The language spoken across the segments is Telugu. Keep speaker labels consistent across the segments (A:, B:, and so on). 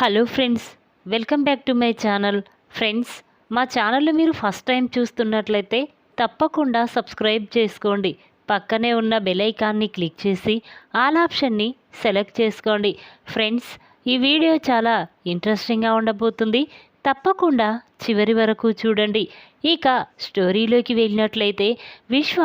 A: Hello friends welcome back to my channel. Friends మా ఛానల్ మీరు ఫస్ట్ టైం చూస్తున్నట్లయితే తప్పకుండా సబ్స్క్రైబ్ చేసుకోండి. పక్కనే ఉన్న బెలైకాన్ని క్లిక్ చేసి ఆల్ ఆప్షన్ని సెలెక్ట్ చేసుకోండి. ఫ్రెండ్స్ ఈ వీడియో చాలా ఇంట్రెస్టింగ్గా ఉండబోతుంది. తప్పకుండా చివరి వరకు చూడండి. ఇక స్టోరీలోకి వెళ్ళినట్లయితే విశ్వ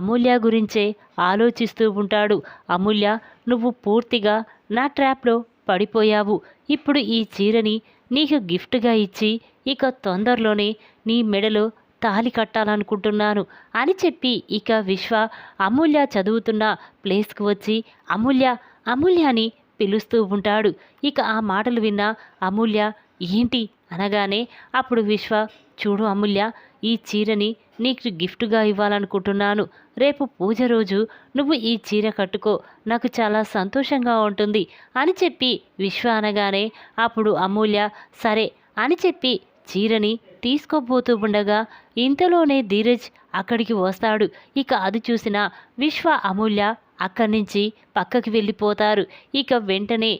A: అమూల్య గురించే ఆలోచిస్తూ ఉంటాడు. అమూల్య నువ్వు పూర్తిగా నా ట్రాప్లో పడిపోయావు. ఇప్పుడు ఈ చీరని నీకు గిఫ్ట్గా ఇచ్చి ఇక తొందరలోనే నీ మెడలో తాలి కట్టాలనుకుంటున్నాను అని చెప్పి ఇక విశ్వ అమూల్య చదువుతున్న ప్లేస్కి వచ్చి అమూల్య అమూల్య అని పిలుస్తూ ఉంటాడు. ఇక ఆ మాటలు విన్న అమూల్య ఏంటి? అనగానే అప్పుడు విశ్వ చూడు అమూల్య ఈ చీరని నీకు గిఫ్ట్గా ఇవ్వాలనుకుంటున్నాను. రేపు పూజ రోజు నువ్వు ఈ చీర కట్టుకో. నాకు చాలా సంతోషంగా ఉంటుంది అని చెప్పి విశ్వ అనగానే అప్పుడు అమూల్య సరే అని చెప్పి చీరని తీసుకోబోతూ ఉండగా ఇంతలోనే ధీరజ్ అక్కడికి వస్తాడు. ఇక అది చూసిన విశ్వ అమూల్య అక్కడి నుంచి పక్కకి వెళ్ళిపోతారు. ఇక వెంటనే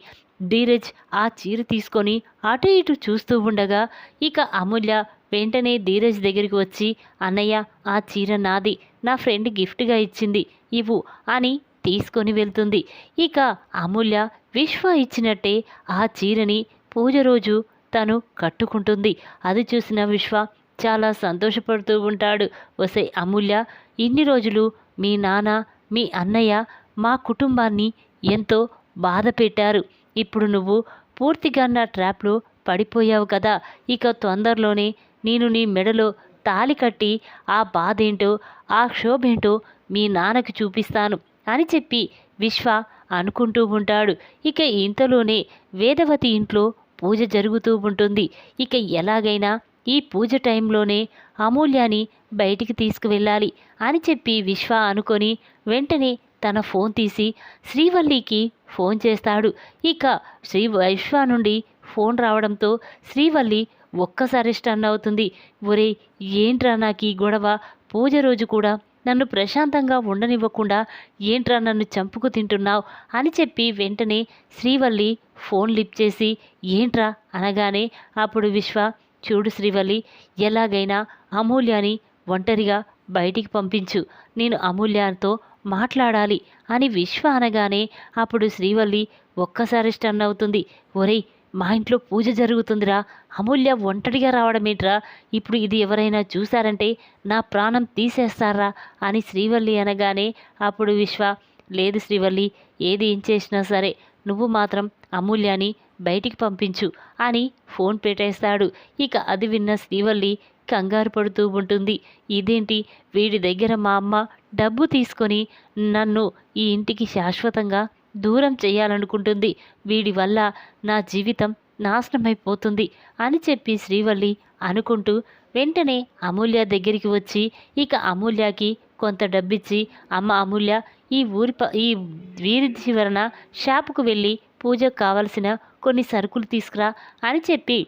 A: ధీరజ్ ఆ చీర తీసుకొని అటు ఇటు చూస్తూ ఉండగా ఇక అమూల్య వెంటనే ధీరజ్ దగ్గరికి వచ్చి అన్నయ్య ఆ చీర నాది. నా ఫ్రెండ్ గిఫ్ట్గా ఇచ్చింది. ఇవ్వు అని తీసుకొని వెళ్తుంది. ఇక అమూల్య విశ్వ ఇచ్చినట్టే ఆ చీరని పూజ రోజు తను కట్టుకుంటుంది. అది చూసిన విశ్వ చాలా సంతోషపడుతూ ఉంటాడు. వసే అమూల్య ఇన్ని రోజులు మీ నాన్న మీ అన్నయ్య మా కుటుంబాన్ని ఎంతో బాధ పెట్టారు. ఇప్పుడు నువ్వు పూర్తిగా నా ట్రాప్లో పడిపోయావు కదా. ఇక తొందరలోనే నేను నీ మెడలో తాలి కట్టి ఆ బాధ ఏంటో ఆ క్షోభేంటో మీ నాన్నకి చూపిస్తాను అని చెప్పి విశ్వ అనుకుంటూ ఉంటాడు. ఇక ఇంతలోనే వేదవతి ఇంట్లో పూజ జరుగుతూ ఉంటుంది. ఇక ఎలాగైనా ఈ పూజ టైంలోనే అమూల్యాని బయటికి తీసుకువెళ్ళాలి అని చెప్పి విశ్వ అనుకొని వెంటనే తన ఫోన్ తీసి శ్రీవల్లికి ఫోన్ చేస్తాడు. ఇక శ్రీ విశ్వ నుండి ఫోన్ రావడంతో శ్రీవల్లి ఒక్కసారి స్టన్ అవుతుంది. ఒరే ఏంట్రా నాకు ఈ గొడవ? పూజ రోజు కూడా నన్ను ప్రశాంతంగా ఉండనివ్వకుండా ఏంట్రా నన్ను చంపుకు తింటున్నావు? అని చెప్పి వెంటనే శ్రీవల్లి ఫోన్ లిప్ చేసి ఏంట్రా? అనగానే అప్పుడు విశ్వ చూడు శ్రీవల్లి ఎలాగైనా అమూల్యాని ఒంటరిగా బయటికి పంపించు. నేను అమూల్యతో మాట్లాడాలి. అని విశ్వ అనగానే అప్పుడు శ్రీవల్లి ఒక్కసారి స్టన్ అవుతుంది. ఒరేయ్ మా ఇంట్లో పూజ జరుగుతుందిరా. అమూల్య ఒంటరిగా రావడమేంట్రా? ఇప్పుడు ఇది ఎవరైనా చూశారంటే నా ప్రాణం తీసేస్తారా? అని శ్రీవల్లి అనగానే అప్పుడు విశ్వ లేదు శ్రీవల్లి ఏది ఏం చేసినా సరే నువ్వు మాత్రం అమూల్యాని బయటికి పంపించు అని ఫోన్ పెట్టేస్తాడు. ఇక అది విన్న శ్రీవల్లి కంగారు పడుతూ ఉంటుంది. ఇదేంటి? వీడి దగ్గర మా అమ్మ డబ్బు తీసుకొని నన్ను ఈ ఇంటికి శాశ్వతంగా దూరం చేయాలనుకుంటుంది వీడి వల్ల నా జీవితం నాశనమైపోతుంది అని చెప్పి శ్రీవల్లి అనుకుంటూ వెంటనే అమూల్య దగ్గరికి వచ్చి ఇక అమూల్యకి కొంత డబ్బిచ్చి అమ్మ అమూల్య ఈ ఊరి ఈ వీరి చివరన షాపుకు వెళ్ళి పూజకు కావలసిన కొన్ని సరుకులు తీసుకురా అని చెప్పి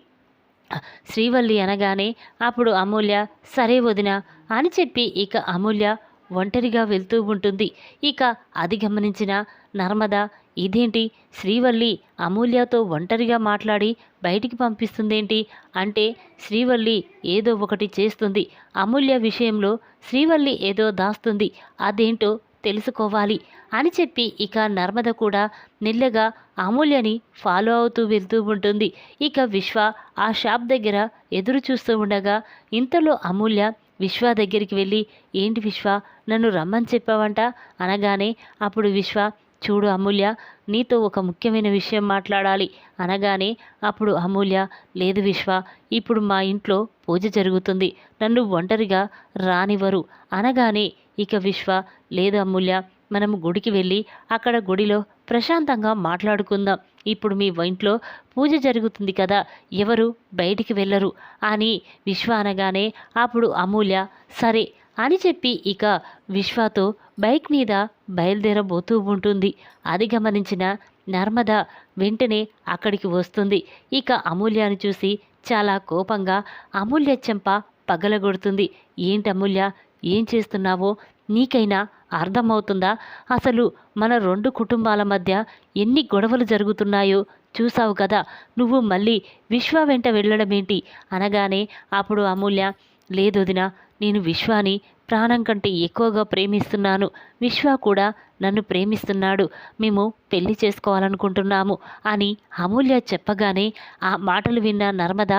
A: శ్రీవల్లి అనగానే అప్పుడు అమూల్య సరే వదిన అని చెప్పి ఇక అమూల్య ఒంటరిగా వెళ్తూ ఉంటుంది. ఇక అది గమనించిన నర్మద ఇదేంటి? శ్రీవల్లి అమూల్యతో ఒంటరిగా మాట్లాడి బయటికి పంపిస్తుందేంటి? అంటే శ్రీవల్లి ఏదో ఒకటి చేస్తుంది. అమూల్య విషయంలో శ్రీవల్లి ఏదో దాస్తుంది. అదేంటో తెలుసుకోవాలి అని చెప్పి ఇక నర్మద కూడా మెల్లగా అమూల్యని ఫాలో అవుతూ వెళ్తూ ఉంటుంది. ఇక విశ్వ ఆ షాప్ దగ్గర ఎదురు చూస్తూ ఉండగా ఇంతలో అమూల్య విశ్వ దగ్గరికి వెళ్ళి ఏంటి విశ్వ? నన్ను రమ్మని చెప్పావంట? అనగానే అప్పుడు విశ్వ చూడు అమూల్య నీతో ఒక ముఖ్యమైన విషయం మాట్లాడాలి. అనగానే అప్పుడు అమూల్య లేదు విశ్వ ఇప్పుడు మా ఇంట్లో పూజ జరుగుతుంది. నన్ను ఒంటరిగా రానివ్వరు. అనగానే ఇక విశ్వ లేదు అమూల్య మనం గుడికి వెళ్ళి అక్కడ గుడిలో ప్రశాంతంగా మాట్లాడుకుందాం. ఇప్పుడు మీ ఇంట్లో పూజ జరుగుతుంది కదా ఎవరు బయటికి వెళ్ళరు. అని విశ్వ అనగానే అప్పుడు అమూల్య సరే అని చెప్పి ఇక విశ్వతో బైక్ మీద బయలుదేరబోతూ ఉంటుంది. అది గమనించిన నర్మద వెంటనే అక్కడికి వస్తుంది. ఇక అమూల్యను చూసి చాలా కోపంగా అమూల్య చెంప పగలగొడుతుంది. ఏంటి అమూల్య? ఏం చేస్తున్నావో? నీకైనా అర్థమవుతుందా? అసలు మన రెండు కుటుంబాల మధ్య ఎన్ని గొడవలు జరుగుతున్నాయో చూసావు కదా? నువ్వు మళ్ళీ విశ్వ వెంట వెళ్ళడమేంటి? అనగానే అప్పుడు అమూల్య లేదు వదినా నేను విశ్వాని ప్రాణం కంటే ఎక్కువగా ప్రేమిస్తున్నాను. విశ్వ కూడా నన్ను ప్రేమిస్తున్నాడు. మేము పెళ్ళి చేసుకోవాలనుకుంటున్నాము అని అమూల్య చెప్పగానే ఆ మాటలు విన్న నర్మద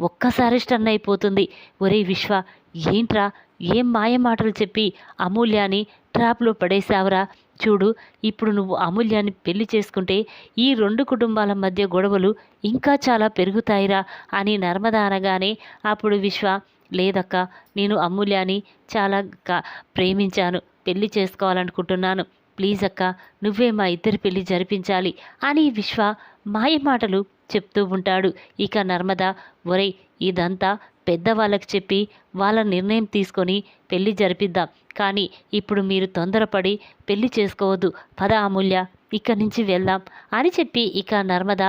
A: ఒక్కసారి స్టన్ అయిపోతుంది. ఒరే విశ్వ ఏంట్రా? ఏం మాయ మాటలు చెప్పి అమూల్యాని ట్రాప్లో పడేశావురా? చూడు ఇప్పుడు నువ్వు అమూల్యాన్ని పెళ్ళి చేసుకుంటే ఈ రెండు కుటుంబాల మధ్య గొడవలు ఇంకా చాలా పెరుగుతాయిరా అని నర్మద అనగానే అప్పుడు విశ్వ లేదక్క నేను అమూల్యాని చాలా ప్రేమించాను పెళ్ళి చేసుకోవాలనుకుంటున్నాను. ప్లీజ్ అక్క నువ్వే మా ఇద్దరి పెళ్ళి జరిపించాలి అని విశ్వ మాయ మాటలు చెప్తూ ఉంటాడు. ఇక నర్మద ఒరేయ్ ఇదంతా పెద్దవాళ్ళకి చెప్పి వాళ్ళ నిర్ణయం తీసుకొని పెళ్ళి జరిపిద్దాం. కానీ ఇప్పుడు మీరు తొందరపడి పెళ్ళి చేసుకోవద్దు. పద అమూల్య ఇక్కడి నుంచి వెళ్దాం అని చెప్పి ఇక నర్మద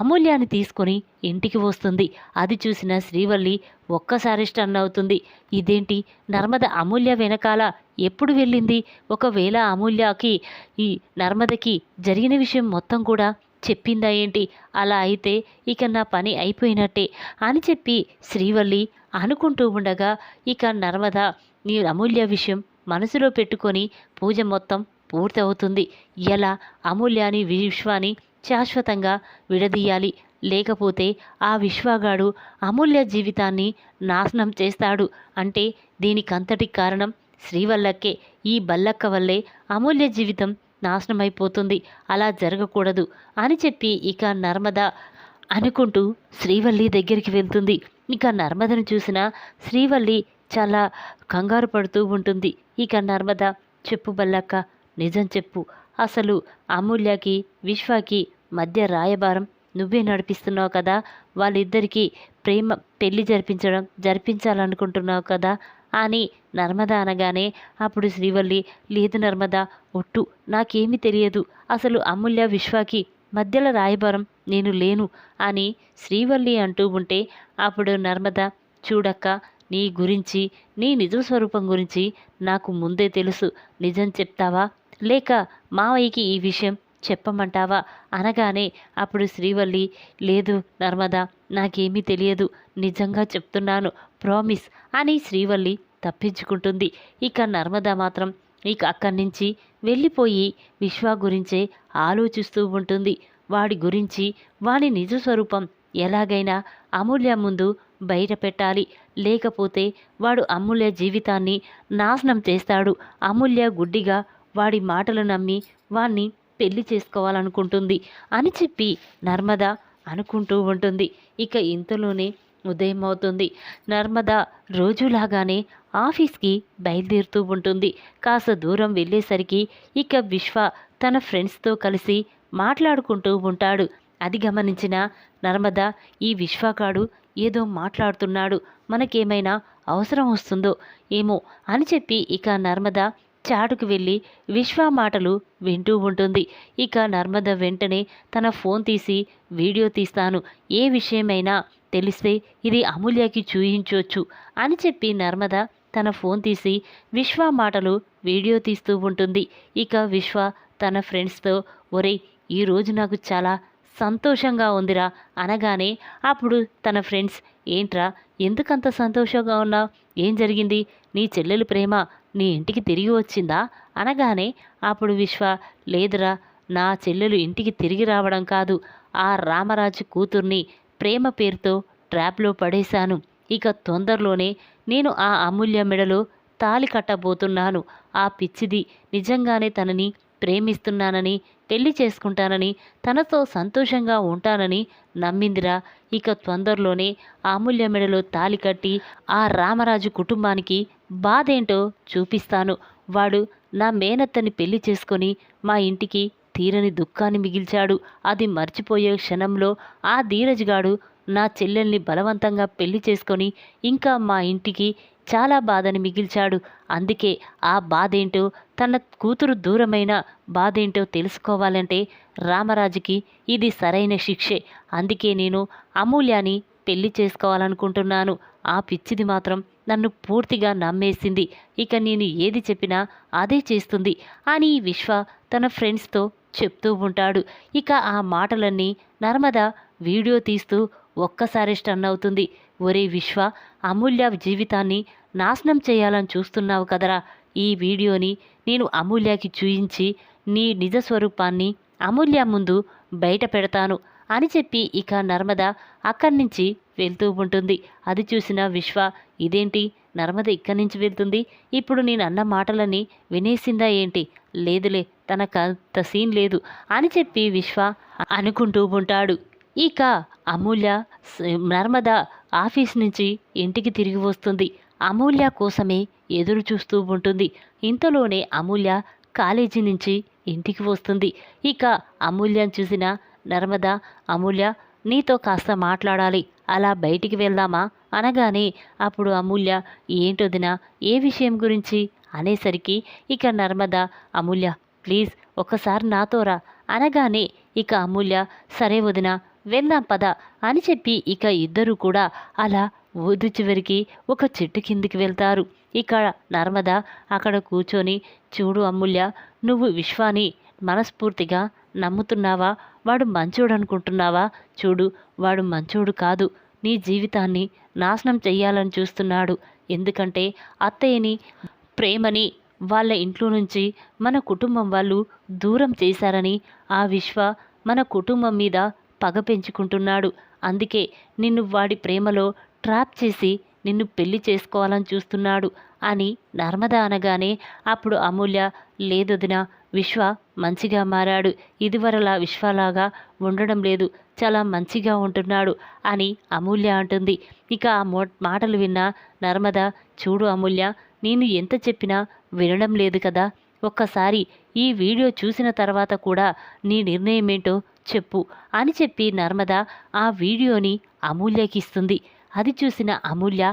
A: అమూల్యాన్ని తీసుకొని ఇంటికి వస్తుంది. అది చూసిన శ్రీవల్లి ఒక్కసారి స్టన్ అవుతుంది. ఇదేంటి? నర్మద అమూల్య వెనకాల ఎప్పుడు వెళ్ళింది? ఒకవేళ అమూల్యకి ఈ నర్మదకి జరిగిన విషయం మొత్తం కూడా చెప్పిందా ఏంటి? అలా అయితే ఇక నా పని అయిపోయినట్టే అని చెప్పి శ్రీవల్లి అనుకుంటూ ఉండగా ఇక నర్మద నీ అమూల్య విషయం మనసులో పెట్టుకొని పూజ మొత్తం పూర్తవుతుంది. ఎలా? అమూల్యాని విశ్వాన్ని శాశ్వతంగా విడదీయాలి. లేకపోతే ఆ విశ్వగాడు అమూల్య జీవితాన్ని నాశనం చేస్తాడు. అంటే దీనికంతటి కారణం శ్రీవల్లక్కే. ఈ బల్లక్క వల్లే అమూల్య జీవితం నాశనమైపోతుంది. అలా జరగకూడదు అని చెప్పి ఇక నర్మద అనుకుంటూ శ్రీవల్లి దగ్గరికి వెళ్తుంది. ఇక నర్మదను చూసిన శ్రీవల్లి చాలా కంగారు పడుతూ ఉంటుంది. ఇక నర్మద చెప్పు బల్లక్క నిజం చెప్పు. అసలు అమూల్యకి విశ్వకి మధ్య రాయబారం నువ్వే నడిపిస్తున్నావు కదా? వాళ్ళిద్దరికీ ప్రేమ పెళ్ళి జరిపించడం జరిపించాలనుకుంటున్నావు కదా? అని నర్మద అనగానే అప్పుడు శ్రీవల్లి లేదు నర్మద ఒట్టు నాకేమీ తెలియదు. అసలు అమూల్య విశ్వకి మధ్యలో రాయబారం నేను లేను అని శ్రీవల్లి అంటూ ఉంటే అప్పుడు నర్మద చూడక్క నీ గురించి నీ నిజ స్వరూపం గురించి నాకు ముందే తెలుసు. నిజం చెప్తావా? లేక మావయ్యకి ఈ విషయం చెప్పమంటావా? అనగానే అప్పుడు శ్రీవల్లి లేదు నర్మద నాకేమీ తెలియదు. నిజంగా చెప్తున్నాను. ప్రామిస్ అని శ్రీవల్లి తప్పించుకుంటుంది. ఇక నర్మద మాత్రం ఇక అక్కడి నుంచి వెళ్ళిపోయి విశ్వ గురించే ఆలోచిస్తూ ఉంటుంది. వాడి గురించి వాడి నిజ స్వరూపం ఎలాగైనా అమూల్య ముందు బయట పెట్టాలి లేకపోతే వాడు అమూల్య జీవితాన్ని నాశనం చేస్తాడు. అమూల్య గుడ్డిగా వాడి మాటలు నమ్మి వాణ్ణి పెళ్ళి చేసుకోవాలనుకుంటుంది అని చెప్పి నర్మద అనుకుంటూ ఉంటుంది. ఇక ఇంతలోనే ఉదయం అవుతుంది నర్మద రోజులాగానే ఆఫీస్కి బయలుదేరుతూ ఉంటుంది. కాస్త దూరం వెళ్ళేసరికి ఇక విశ్వ తన ఫ్రెండ్స్తో కలిసి మాట్లాడుకుంటూ ఉంటాడు. అది గమనించిన నర్మద ఈ విశ్వకాడు ఏదో మాట్లాడుతున్నాడు. మనకేమైనా అవసరం వస్తుందో ఏమో అని చెప్పి ఇక నర్మద చాటుకు వెళ్ళి విశ్వ మాటలు వింటూ ఉంటుంది. ఇక నర్మద వెంటనే తన ఫోన్ తీసి వీడియో తీస్తాను. ఏ విషయమైనా తెలిస్తే ఇది అమూల్యకి చూయించవచ్చు అని చెప్పి నర్మద తన ఫోన్ తీసి విశ్వ మాటలు వీడియో తీస్తూ ఉంటుంది. ఇక విశ్వ తన ఫ్రెండ్స్తో ఒరే ఈరోజు నాకు చాలా సంతోషంగా ఉందిరా అనగానే అప్పుడు తన ఫ్రెండ్స్ ఏంట్రా ఎందుకంత సంతోషంగా ఉన్నావు? ఏం జరిగింది? నీ చెల్లెలు ప్రేమ నీ ఇంటికి తిరిగి వచ్చిందా? అనగానే అప్పుడు విశ్వ లేదురా నా చెల్లెలు ఇంటికి తిరిగి రావడం కాదు. ఆ రామరాజు కూతుర్ని ప్రేమ పేరుతో ట్రాప్లో పడేశాను. ఇక తొందరలోనే నేను ఆ అమూల్య మెడలో తాలి కట్టబోతున్నాను. ఆ పిచ్చిది నిజంగానే తనని ప్రేమిస్తున్నానని పెళ్ళి చేసుకుంటానని తనతో సంతోషంగా ఉంటానని నమ్మిందిరా. ఇక తొందరలోనే అమూల్య మెడలో తాలి కట్టి ఆ రామరాజు కుటుంబానికి బాధేంటో చూపిస్తాను. వాడు నా మేనత్తని పెళ్ళి చేసుకొని మా ఇంటికి తీరని దుఃఖాన్ని మిగిల్చాడు. అది మర్చిపోయే క్షణంలో ఆ ధీరజ్గాడు నా చెల్లెల్ని బలవంతంగా పెళ్ళి చేసుకొని ఇంకా మా ఇంటికి చాలా బాధని మిగిల్చాడు. అందుకే ఆ బాధేంటో తన కూతురు దూరమైన బాధేంటో తెలుసుకోవాలంటే రామరాజుకి ఇది సరైన శిక్షే. అందుకే నేను అమూల్యాని పెళ్ళి చేసుకోవాలనుకుంటున్నాను. ఆ పిచ్చిది మాత్రం నన్ను పూర్తిగా నమ్మేసింది. ఇక నేను ఏది చెప్పినా అదే చేస్తుంది. అని విశ్వ తన ఫ్రెండ్స్తో చెప్తూ ఉంటాడు. ఇక ఆ మాటలన్నీ నర్మద వీడియో తీస్తూ ఒక్కసారి స్టన్ అవుతుంది. ఒరే విశ్వ అమూల్య జీవితాన్ని నాశనం చేయాలని చూస్తున్నావు కదరా. ఈ వీడియోని నేను అమూల్యకి చూయించి నీ నిజ స్వరూపాన్ని అమూల్య ముందు బయట పెడతాను అని చెప్పి ఇక నర్మద అక్కడి నుంచి వెళ్తూ ఉంటుంది. అది చూసిన విశ్వ ఇదేంటి? నర్మద ఇక్కడి నుంచి వెళ్తుంది. ఇప్పుడు నేను అన్న మాటలని వినేసిందా ఏంటి? లేదులే తనకు అంత సీన్ లేదు అని చెప్పి విశ్వ అనుకుంటూ ఉంటాడు. ఇక అమూల్య స- నర్మద ఆఫీస్ నుంచి ఇంటికి తిరిగి వస్తుంది. అమూల్య కోసమే ఎదురు చూస్తూ ఉంటుంది. ఇంతలోనే అమూల్య కాలేజీ నుంచి ఇంటికి వస్తుంది. ఇక అమూల్యను చూసిన నర్మద అమూల్య నీతో కాస్త మాట్లాడాలి. అలా బయటికి వెళ్దామా? అనగానే అప్పుడు అమూల్య ఏంటొదినా ఏ విషయం గురించి? అనేసరికి ఇక నర్మద అమూల్య ప్లీజ్ ఒకసారి నాతోరా అనగానే ఇక అమూల్య సరే వదిన వెళ్దాం పద అని చెప్పి ఇక ఇద్దరు కూడా అలా ఊదు చివరికి ఒక చెట్టు కిందికి వెళ్తారు. ఇక నర్మద అక్కడ కూర్చొని చూడు అమూల్య నువ్వు విశ్వాని మనస్ఫూర్తిగా నమ్ముతున్నావా? వాడు మంచోడు అనుకుంటున్నావా చూడు వాడు మంచోడు కాదు. నీ జీవితాన్ని నాశనం చెయ్యాలని చూస్తున్నాడు. ఎందుకంటే అత్తయ్యని ప్రేమని వాళ్ళ ఇంట్లో నుంచి మన కుటుంబం వాళ్ళు దూరం చేశారని ఆ విశ్వ మన కుటుంబం మీద పగ పెంచుకుంటున్నాడు. అందుకే నిన్ను వాడి ప్రేమలో ట్రాప్ చేసి నిన్ను పెళ్ళి చేసుకోవాలని చూస్తున్నాడు అని నర్మద అనగానే అప్పుడు అమూల్య లేదొదిన విశ్వ మంచిగా మారాడు. ఇదివరలా విశ్వలాగా ఉండడం లేదు. చాలా మంచిగా ఉంటున్నాడు అని అమూల్య అంటుంది. ఇక ఆ మాటలు విన్న నర్మద చూడు అమూల్య నేను ఎంత చెప్పినా వినడం లేదు కదా. ఒక్కసారి ఈ వీడియో చూసిన తర్వాత కూడా నీ నిర్ణయం ఏంటో చెప్పు అని చెప్పి నర్మద ఆ వీడియోని అమూల్యకి ఇస్తుంది. అది చూసిన అమూల్య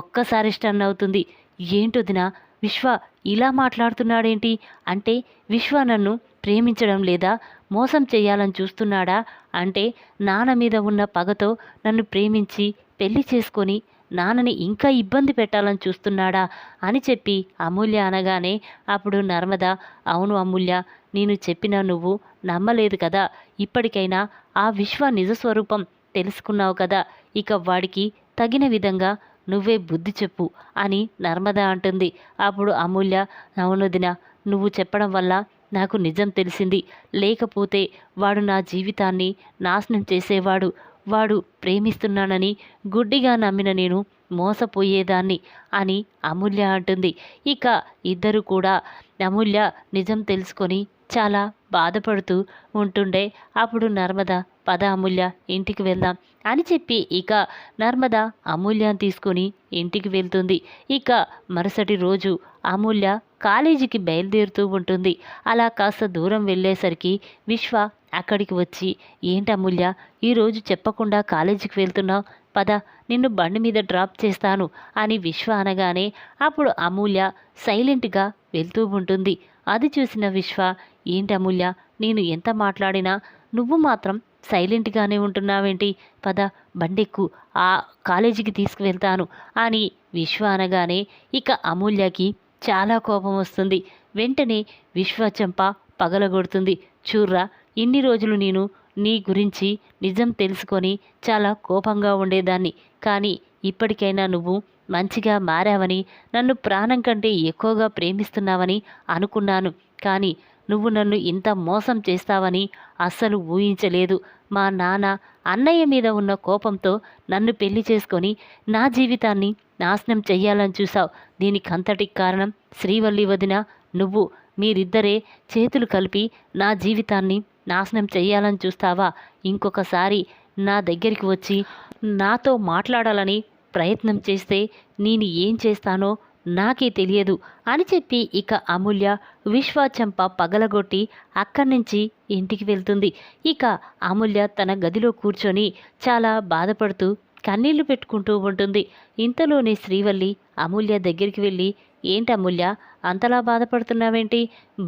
A: ఒక్కసారి స్టన్ అవుతుంది. ఏంటొదినా విశ్వ ఇలా మాట్లాడుతున్నాడేంటి? అంటే విశ్వ నన్ను ప్రేమించడం లేదా మోసం చేయాలని చూస్తున్నాడా? అంటే నాన్న మీద ఉన్న పగతో నన్ను ప్రేమించి పెళ్ళి చేసుకొని నాన్నని ఇంకా ఇబ్బంది పెట్టాలని చూస్తున్నాడా? అని చెప్పి అమూల్య అనగానే అప్పుడు నర్మద అవును అమూల్య నేను చెప్పిన నువ్వు నమ్మలేదు కదా? ఇప్పటికైనా ఆ విశ్వ నిజస్వరూపం తెలుసుకున్నావు కదా? ఇక వాడికి తగిన విధంగా నువ్వే బుద్ధి చెప్పు అని నర్మద అంటుంది. అప్పుడు అమూల్య అవునుదిన నువ్వు చెప్పడం వల్ల నాకు నిజం తెలిసింది. లేకపోతే వాడు నా జీవితాన్ని నాశనం చేసేవాడు. వాడు ప్రేమిస్తున్నానని గుడ్డిగా నమ్మిన నేను మోసపోయేదాన్ని అని అమూల్య అంటుంది. ఇక ఇద్దరు కూడా అమూల్య నిజం తెలుసుకొని చాలా బాధపడుతూ ఉంటుండే. అప్పుడు నర్మద పద అమూల్య ఇంటికి వెళ్దాం అని చెప్పి ఇక నర్మద అమూల్యాన్ని తీసుకొని ఇంటికి వెళ్తుంది. ఇక మరుసటి రోజు అమూల్య కాలేజీకి బయలుదేరుతూ ఉంటుంది. అలా కాస్త దూరం వెళ్ళేసరికి విశ్వ అక్కడికి వచ్చి ఏంటి అమూల్య ఈరోజు చెప్పకుండా కాలేజీకి వెళ్తున్నావు? పద నిన్ను బండి మీద డ్రాప్ చేస్తాను అని విశ్వ అనగానే అప్పుడు అమూల్య సైలెంట్గా వెళ్తూ ఉంటుంది. అది చూసిన విశ్వ ఏంటి అమూల్య నేను ఎంత మాట్లాడినా నువ్వు మాత్రం సైలెంట్గానే ఉంటున్నావేంటి? పద బండెక్కు ఆ కాలేజీకి తీసుకువెళ్తాను అని విశ్వ అనగానే ఇక అమూల్యకి చాలా కోపం వస్తుంది. వెంటనే విశ్వచంప పగలగొడుతుంది. చూర్రా ఇన్ని రోజులు నేను నీ గురించి నిజం తెలుసుకొని చాలా కోపంగా ఉండేదాన్ని. కానీ ఇప్పటికైనా నువ్వు మంచిగా మారావని నన్ను ప్రాణం కంటే ఎక్కువగా ప్రేమిస్తున్నావని అనుకున్నాను. కానీ నువ్వు నన్ను ఇంత మోసం చేస్తావని అస్సలు ఊహించలేదు. మా నాన్న అన్నయ్య మీద ఉన్న కోపంతో నన్ను పెళ్ళి చేసుకొని నా జీవితాన్ని నాశనం చెయ్యాలని చూసావు దీనికంతటికి కారణం శ్రీవల్లి వదిన నువ్వు మీరిద్దరే చేతులు కలిపి నా జీవితాన్ని నాశనం చెయ్యాలని చూస్తావా? ఇంకొకసారి నా దగ్గరికి వచ్చి నాతో మాట్లాడాలని ప్రయత్నం చేస్తే నేను ఏం చేస్తానో నాకే తెలియదు అని చెప్పి ఇక అమూల్య విశ్వాచంప పగలగొట్టి అక్కడి నుంచి ఇంటికి వెళ్తుంది. ఇక అమూల్య తన గదిలో కూర్చొని చాలా బాధపడుతూ కన్నీళ్ళు పెట్టుకుంటూ ఉంటుంది. ఇంతలోనే శ్రీవల్లి అమూల్య దగ్గరికి వెళ్ళి ఏంటి అమూల్య అంతలా బాధపడుతున్నావేంటి?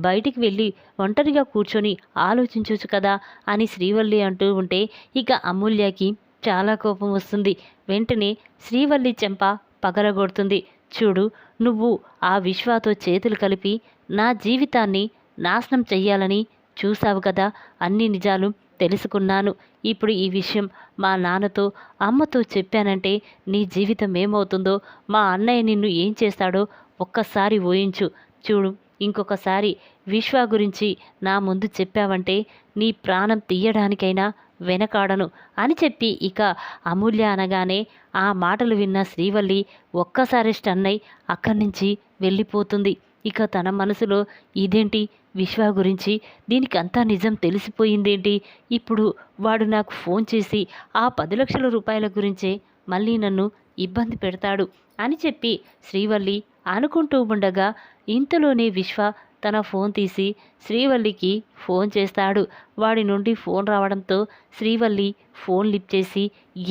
A: బయటికి వెళ్ళి ఒంటరిగా కూర్చొని ఆలోచించవచ్చు కదా అని శ్రీవల్లి అంటూ ఉంటే ఇక అమూల్యకి చాలా కోపం వస్తుంది. వెంటనే శ్రీవల్లి చెంప పగలగొడుతుంది. చూడు నువ్వు ఆ విశ్వాతో చేతులు కలిపి నా జీవితాన్ని నాశనం చెయ్యాలని చూశావు కదా. అన్ని నిజాలు తెలుసుకున్నాను. ఇప్పుడు ఈ విషయం మా నాన్నతో అమ్మతో చెప్పానంటే నీ జీవితం ఏమవుతుందో మా అన్నయ్య నిన్ను ఏం చేస్తాడో ఒక్కసారి ఊహించు. చూడు ఇంకొకసారి విశ్వ గురించి నా ముందు చెప్పావంటే నీ ప్రాణం తీయడానికైనా వెనకాడను అని చెప్పి ఇక అమూల్య అనగానే ఆ మాటలు విన్న శ్రీవల్లి ఒక్కసారి స్టన్నై అక్కడి నుంచి వెళ్ళిపోతుంది. ఇక తన మనసులో ఇదేంటి? విశ్వ గురించి దీనికి అంతా నిజం తెలిసిపోయిందేంటి? ఇప్పుడు వాడు నాకు ఫోన్ చేసి ఆ పది లక్షల రూపాయల గురించే మళ్ళీ నన్ను ఇబ్బంది పెడతాడు అని చెప్పి శ్రీవల్లి అనుకుంటూ ఉండగా ఇంతలోనే విశ్వ తన ఫోన్ తీసి శ్రీవల్లికి ఫోన్ చేస్తాడు. వాడి నుండి ఫోన్ రావడంతో శ్రీవల్లి ఫోన్ లిప్ చేసి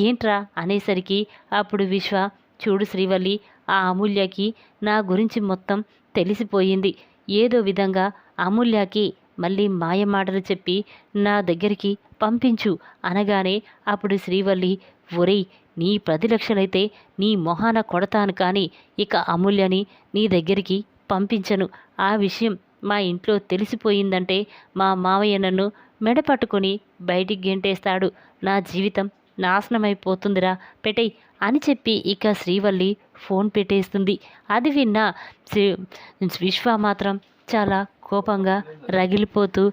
A: ఏంట్రా? అనేసరికి అప్పుడు విశ్వ చూడు శ్రీవల్లి ఆ అమూల్యకి నా గురించి మొత్తం తెలిసిపోయింది. ఏదో విధంగా అమూల్యకి మళ్ళీ మాయమాటలు చెప్పి నా దగ్గరికి పంపించు అనగానే అప్పుడు శ్రీవల్లి ఒరేయ్ నీ పది లక్షలైతే నీ మొహాన కొడతాను కానీ ఇక అమూల్యని నీ దగ్గరికి పంపించను. ఆ విషయం మా ఇంట్లో తెలిసిపోయిందంటే మా మావయ్య నన్ను మెడపట్టుకొని బయటికి గెంటేస్తాడు. నా జీవితం నాశనమైపోతుందిరా పెట్టేయ్ అని చెప్పి ఇక శ్రీవల్లి ఫోన్ పెట్టేస్తుంది. అది విన్న శ్రీ విశ్వ మాత్రం చాలా కోపంగా రగిలిపోతూ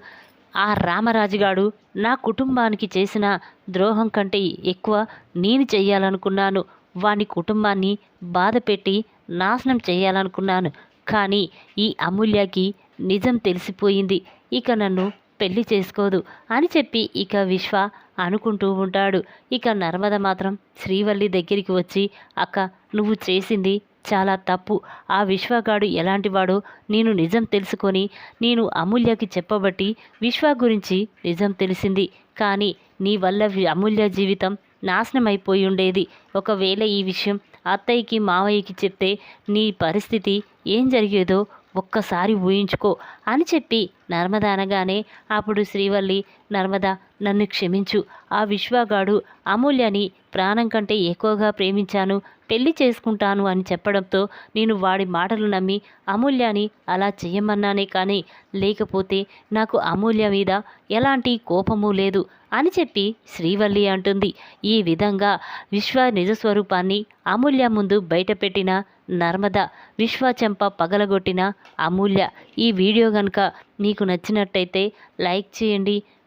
A: ఆ రామరాజుగాడు నా కుటుంబానికి చేసిన ద్రోహం కంటే ఎక్కువ నేను చేయాలనుకున్నాను వాని కుటుంబాన్ని బాధ పెట్టి నాశనం చేయాలనుకున్నాను కానీ ఈ అమూల్యకి నిజం తెలిసిపోయింది. ఇక నన్ను పెళ్ళి చేసుకోదు అని చెప్పి ఇక విశ్వ అనుకుంటూ ఉంటాడు. ఇక నర్మద మాత్రం శ్రీవల్లి దగ్గరికి వచ్చి అక్క నువ్వు చేసింది చాలా తప్పు. ఆ విశ్వగాడు ఎలాంటివాడో నేను నిజం తెలుసుకొని నేను అమూల్యకి చెప్పబట్టి విశ్వ గురించి నిజం తెలిసింది. కానీ నీ వల్ల వి- అమూల్య జీవితం నాశనం అయిపోయి ఉండేది. ఒకవేళ ఈ విషయం అత్తయ్యకి మావయ్యకి చెప్తే నీ పరిస్థితి ఏం జరిగేదో ఒక్కసారి ఊహించుకో అని చెప్పి నర్మద అనగానే అప్పుడు శ్రీవల్లి నర్మద నన్ను క్షమించు. ఆ విశ్వగాడు అమూల్యని ప్రాణం కంటే ఎక్కువగా ప్రేమించాను. పెళ్ళి చేసుకుంటాను అని చెప్పడంతో నేను వాడి మాటలు నమ్మి అమూల్యాని అలా చెయ్యమన్నానే కానీ లేకపోతే నాకు అమూల్య మీద ఎలాంటి కోపము లేదు అని చెప్పి శ్రీవల్లి అంటుంది. ఈ విధంగా విశ్వ నిజస్వరూపాన్ని అమూల్య ముందు బయటపెట్టిన నర్మద విశ్వ చెంప పగలగొట్టిన అమూల్య. ఈ వీడియో కనుక మీకు నచ్చినట్టయితే లైక్ చేయండి